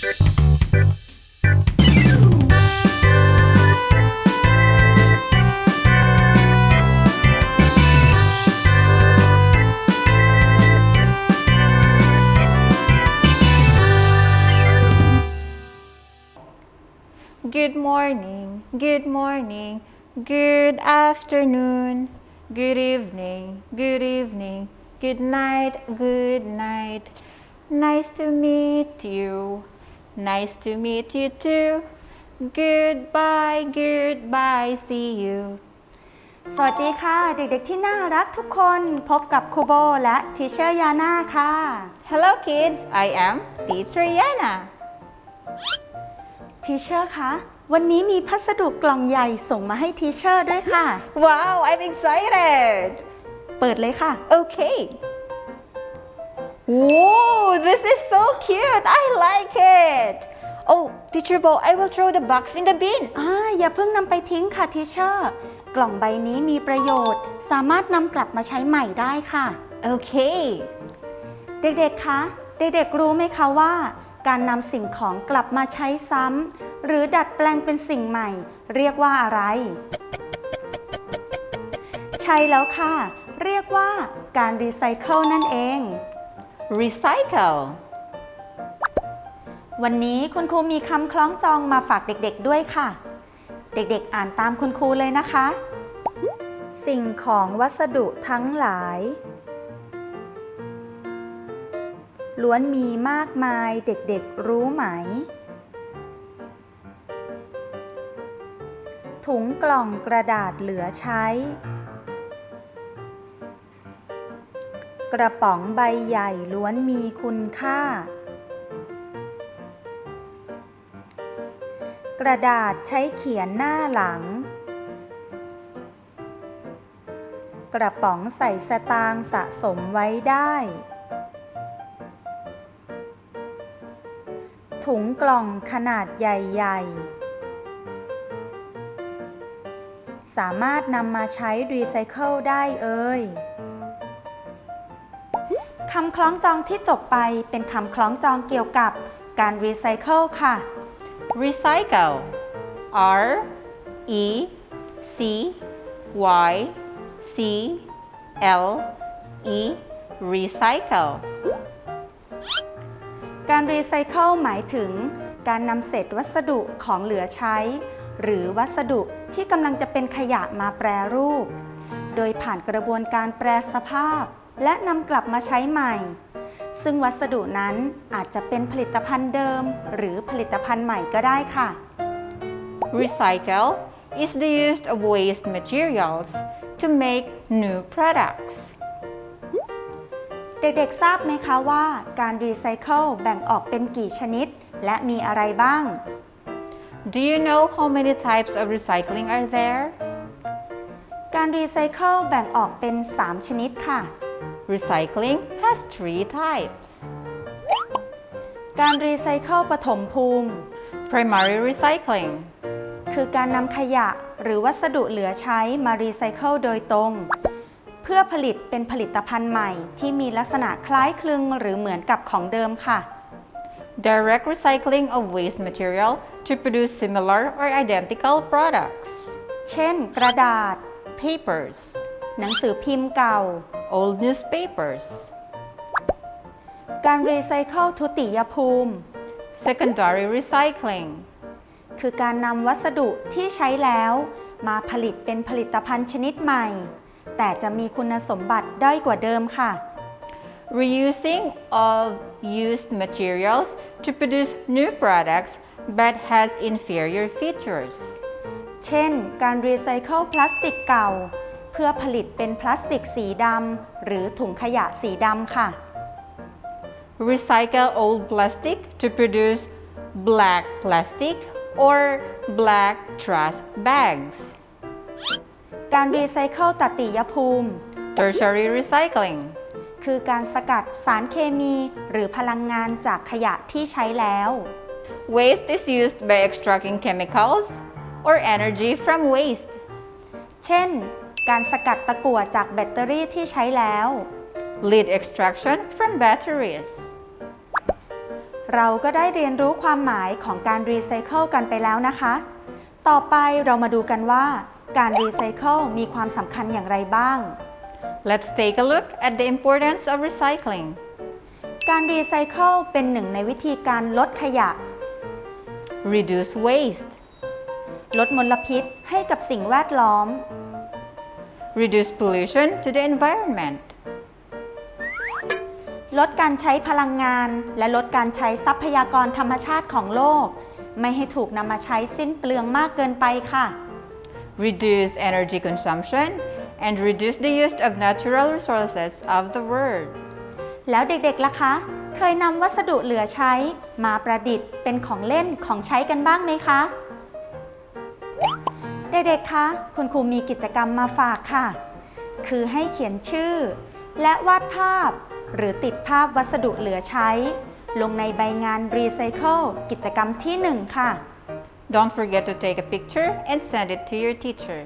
Good morning, good morning, good afternoon, good evening, good evening, good night, good night. Nice to meet you. Nice to meet you too. Goodbye, goodbye, see you. สวัสดีค่ะ เด็กๆที่น่ารักทุกคนพบกับครูโบและทีเชอร์ยาน่าค่ะ Hello kids, I am Teacher Yana. ทีเชอร์คะวันนี้มีพัสดุกล่องใหญ่ส่งมาให้ทีเชอร์ด้วยค่ะ Wow, I'm excited. เปิดเลยค่ะ Okay. Whoa, this is so cute. I like it. Oh, Teacher Bo, I will throw the box in the bin. อ่าอย่าเพิ่งนำไปทิ้งค่ะทีเชอร์กล่องใบนี้มีประโยชน์ สามารถนำกลับมาใช้ใหม่ได้ค่ะ Okay. เด็กๆ คะ เด็กๆ รู้ไหมคะว่า การนำสิ่งของกลับมาใช้ซ้ำหรือดัดแปลงเป็นสิ่งใหม่ เรียกว่าอะไร ใช่แล้วค่ะ เรียกว่าการรีไซเคิลนั่นเอง Recycle. วันนี้คุณครูมีคำคล้องจองมาฝากเด็กๆด้วยค่ะ เด็กๆอ่านตามคุณครูเลยนะคะ สิ่งของวัสดุทั้งหลาย ล้วนมีมากมายเด็กๆรู้ไหม ถุงกล่องกระดาษเหลือใช้ กระป๋องใบใหญ่ล้วนมีคุณค่า กระดาษใช้เขียนหน้าหลัง กระป๋องใส่สตางค์สะสมไว้ได้ ถุงกล่องขนาดใหญ่ๆ สามารถนำมาใช้รีไซเคิลได้เอ่ย คำคล้องจองที่จบไปเป็นคำคล้องจองเกี่ยวกับการรีไซเคิลค่ะ Recycle. R E C Y C L E. Recycle. การรีไซเคิลหมายถึง การนำเศษวัสดุของเหลือใช้ หรือวัสดุที่กำลังจะเป็นขยะมาแปรรูป โดยผ่านกระบวนการแปรสภาพ และนำกลับมาใช้ใหม่ ซึ่งวัสดุนั้นอาจจะเป็นผลิตภัณฑ์เดิม หรือผลิตภัณฑ์ใหม่ก็ได้ค่ะ Recycle is the use of waste materials to make new products. เด็กๆ ทราบไหมคะว่าการรีไซเคิลแบ่งออกเป็นกี่ชนิด และมีอะไรบ้าง Do you know how many types of recycling are there? การรีไซเคิลแบ่งออกเป็น 3 ชนิดค่ะ Recycling has three types การรีไซเคิลปฐมภูมิ primary recycling, คือการนำขยะหรือวัสดุเหลือใช้มารีไซเคิลโดยตรง เพื่อผลิตเป็นผลิตภัณฑ์ใหม่ที่มีลักษณะคล้ายคลึงหรือเหมือนกับของเดิมค่ะ direct recycling of waste material to produce similar or identical products, เช่น กระดาษ papers, หนังสือพิมพ์เก่า old newspapers, การรีไซเคิลทุติยภูมิ secondary recycling, คือการนำวัสดุที่ใช้แล้ว มาผลิตเป็นผลิตภัณฑ์ชนิดใหม่ แต่จะมีคุณสมบัติด้อยกว่าเดิมค่ะ reusing of used materials to produce new products but has inferior features. เช่น การรีไซเคิลพลาสติกเก่า เพื่อผลิตเป็นพลาสติกสีดำหรือถุงขยะสีดำค่ะ Recycle old plastic to produce black plastic or black trash bags. การรีไซเคิลตติยภูมิ Tertiary recycling. คือการสกัดสารเคมีหรือพลังงานจากขยะที่ใช้แล้ว Waste is used by extracting chemicals or energy from waste. เช่น การสกัดตะกั่วจากแบตเตอรี่ที่ใช้แล้ว Lead extraction from batteries. เราก็ได้เรียนรู้ความหมายของการรีไซเคิลกันไปแล้วนะคะ ต่อไปเรามาดูกันว่า การรีไซเคิลมีความสำคัญอย่างไรบ้าง Let's take a look at the importance of recycling. การรีไซเคิลเป็นหนึ่งในวิธีการลดขยะ Reduce waste. ลดมลพิษให้กับสิ่งแวดล้อม Reduce pollution to the environment. ลดการใช้พลังงานและลดการใช้ทรัพยากรธรรมชาติของโลก ไม่ให้ถูกนำมาใช้สิ้นเปลืองมากเกินไปค่ะ Reduce energy consumption and reduce the use of natural resources of the world. แล้วเด็กๆล่ะคะ เคยนำวัสดุเหลือใช้ มาประดิษฐ์เป็นของเล่นของใช้กันบ้างไหมคะ เด็กๆ คะ คุณครูมีกิจกรรมมาฝากค่ะ คือให้เขียนชื่อ และวาดภาพ หรือติดภาพวัสดุเหลือใช้ ลงในใบงานรีไซเคิลกิจกรรมที่ 1 ค่ะ Don't forget to take a picture and send it to your teacher.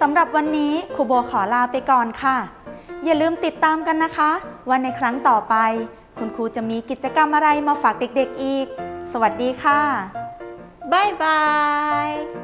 สำหรับวันนี้ครูโบขอลาไปก่อนค่ะ อย่าลืมติดตามกันนะคะ ว่าในครั้งต่อไป คุณครูจะมีกิจกรรมอะไรมาฝากเด็กๆอีก สวัสดีค่ะ 拜拜。